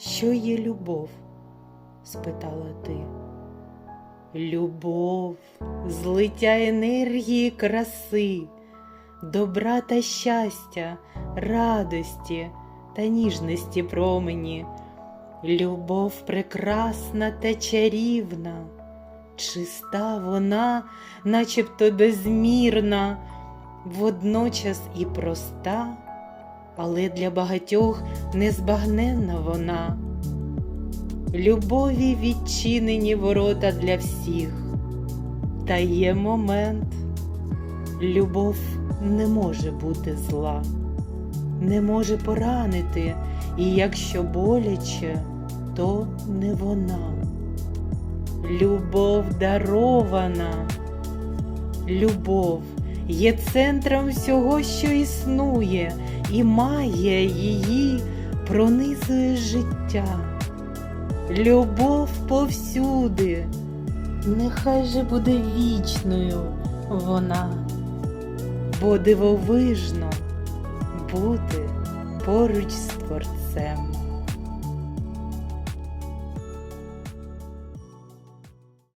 Що є любов? спитала ти. Любов, злиття енергії краси, добра та щастя, радості та ніжності промені. Любов прекрасна та чарівна, чиста вона, начебто безмірна, водночас і проста, але для багатьох незбагненна вона. Любові відчинені ворота для всіх, та є момент. Любов не може бути зла, не може поранити, і якщо боляче, то не вона. Любов дарована. Любов є центром всього, що існує, і має її пронизує життя. Любов повсюди, нехай же буде вічною вона, бо дивовижно бути поруч з Творцем.